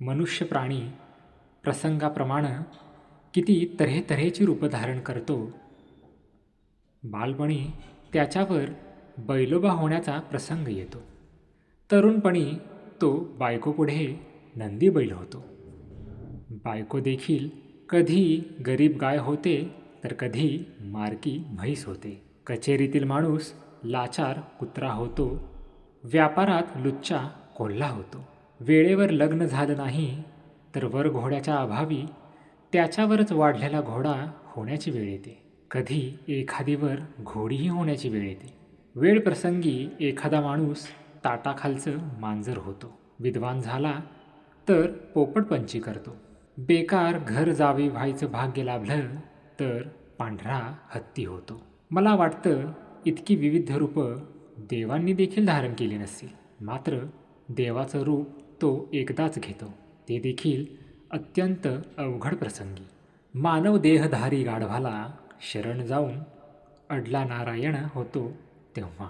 मनुष्य प्राणी प्रसंगाप्रमाणे किती तऱ्हेतऱ्हेची रूपं धारण करतो. बालपणी त्याच्यावर बैलोबा होण्याचा प्रसंग येतो. तरुणपणी तो बायकोपुढे नंदी बैल होतो. बायको देखील कधी गरीब गाय होते तर कधी मारकी म्हैस होते. कचेरीतील माणूस लाचार कुत्रा होतो व्यापारात लुच्चा कोल्हा होतो. वेळेवर लग्न झालं नाही तर वर घोड्याच्या अभावी त्याच्यावरच वाढलेला घोडा होण्याची वेळ येते. कधी एखादीवर घोडीही होण्याची वेळ येते. वेळ प्रसंगी एखादा माणूस ताटाखालचं मांजर होतो. विद्वान झाला तर पोपटपंची करतो. बेकार घर जावे व्हायचं भाग्य लाभलं तर पांढरा हत्ती होतो. मला वाटतं इतकी विविध रूपं देवांनी देखील धारण केली नसतील. मात्र देवाचं रूप तो एकदाच घेतो. ते देखील अत्यंत अवघड प्रसंगी. मानव देहधारी गाढवाला शरण जाऊन अडला नारायण होतो तेव्हा.